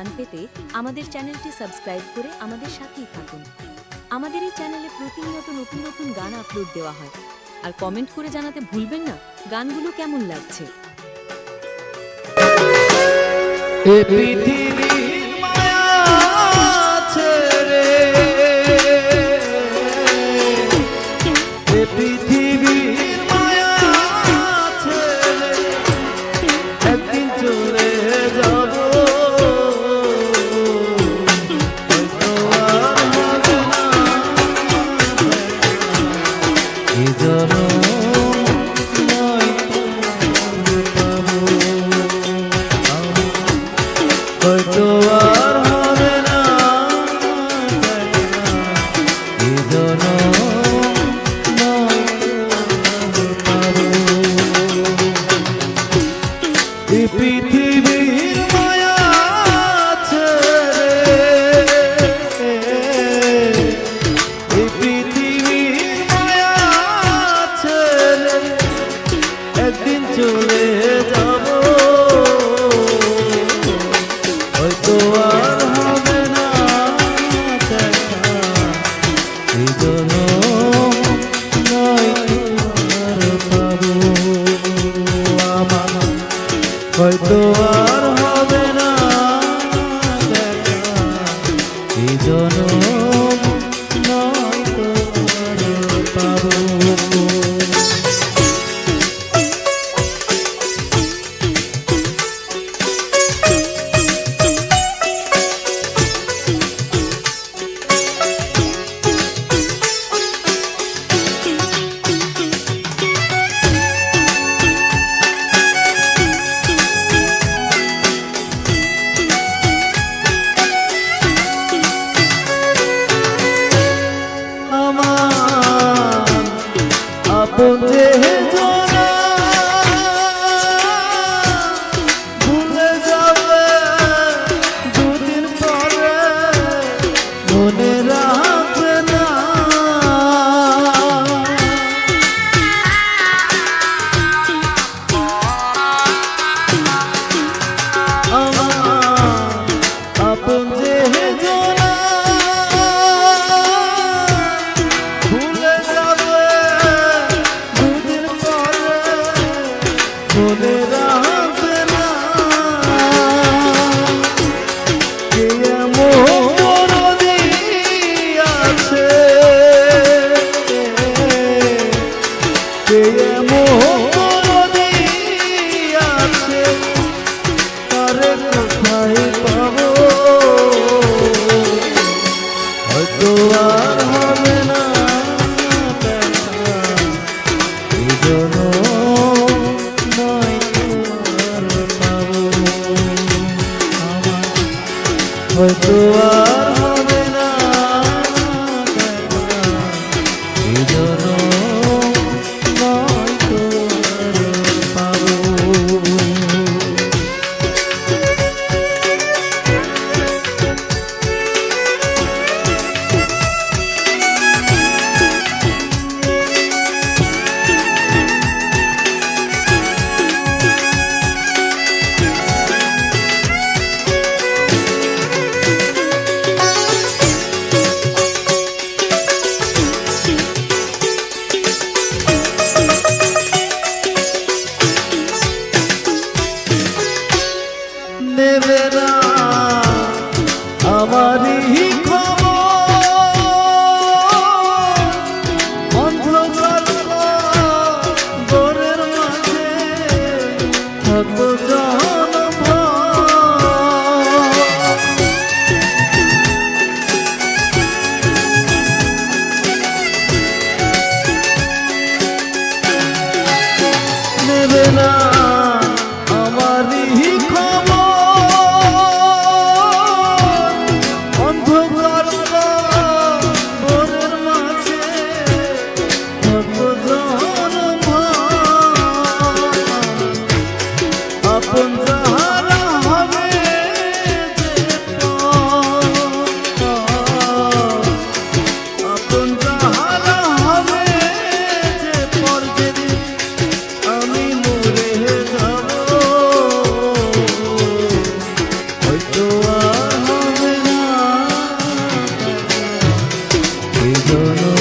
গান পেতে আমাদের চ্যানেলটি সাবস্ক্রাইব করে আমাদের সাথেই থাকুন। আমাদের এই চ্যানেলে প্রতিনিয়ত নতুন নতুন গান আপলোড দেওয়া হয়। আর কমেন্ট করে জানাতে ভুলবেন না, গানগুলো কেমন লাগছে? চলে যাব। হয়তো আর হবে না দেখা। এই জন্য poder. আমারই অন্ধকার গোরের মাঝে থাকব এই